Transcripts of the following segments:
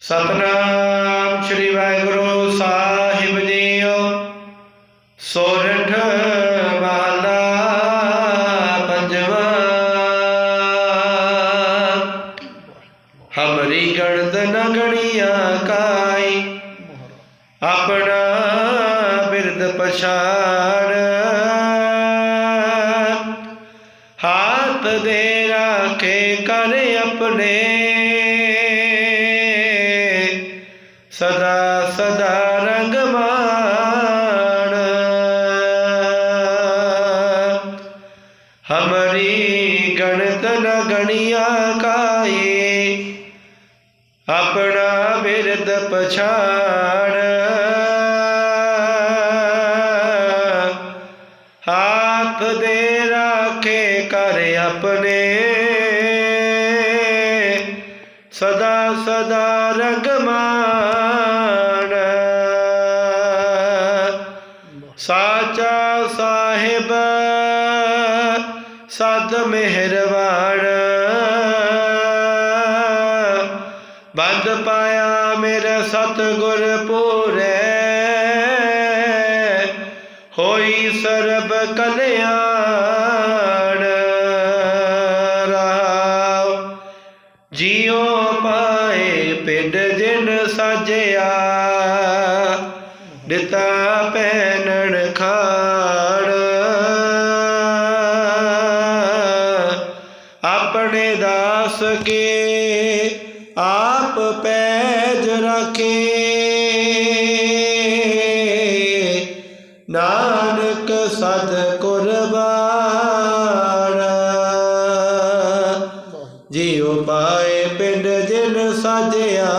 ਸਤਨਾਮ ਸ੍ਰੀ ਵਾਹਿਗੁਰੂ ਸਾਹਿਬ ਜੀਓ। ਸੋਰਠ ਮਹਲਾ ਪੰਜਵਾ। ਹਮਰੀ ਗਣਤ ਨ ਗਣੀਆਂ ਕਾਈ। ਆਪਣਾ ਬਿਰਦ ਪਛਾੜ ਹਾਥ ਦੇ ਰਾਖੇ ਕਰ ਆਪਣੇ ਰੰਗ ਮਾਣ। ਹਮਰੀ ਗਣਤ ਨ ਗਣਿਆ ਕਾਏ, ਆਪਣਾ ਬਿਰਦ ਪਛਾਣ। ਹਾਥ ਦੇ ਰਾਖੇ ਕਰ ਆਪਣੇ। ਸਦਾ ਸਦਾ ਰਗਮਾਨ ਸਾਚਾ ਸਾਹਿਬ, ਸਦ ਮਿਹਰਬਾਨ ਬੰਦ ਪਾਇਆ ਮੇਰੇ ਸਤਗੁਰ ਪੂਰੇ। ਹੋਈ ਸਰਬ ਕਲਿਆਣ। ਰਾਵ ਜਿਉ ਪਾਏ ਪਿੰਡ ਜਿਨ ਸਾਜਿਆ। ਦਿੱਤਾ ਪੈਨਣ ਖਾੜ। ਆਪਣੇ ਦਾਸ ਕੇ ਆਪ ਪੈਜ ਰੱਖੇ। ਨਾਨਕ ਸਦ ਕੁਰਬਾਨ। ਜੀਉ ਪਾਏ ਪਿੰਡ ਜਿਨ ਸਾਜਿਆ,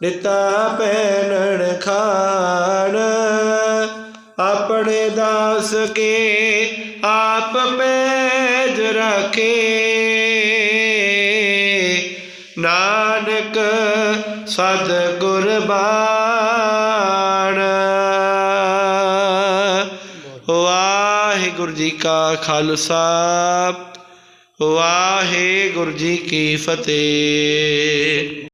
ਦਿੱਤਾ ਪੈਨਣ ਖਾਣ ਆਪਣੇ ਦਾਸ ਕੇ ਆਪ ਪੈਜ ਰੱਖੇ। ਨਾਨਕ ਸਦ ਕੁਰਬਾਨ ਵਾਹਿਗੁਰੂ ਜੀ ਕਾ ਖਾਲਸਾ, ਵਾਹਿਗੁਰੂ ਜੀ ਕੀ ਫਤਿਹ।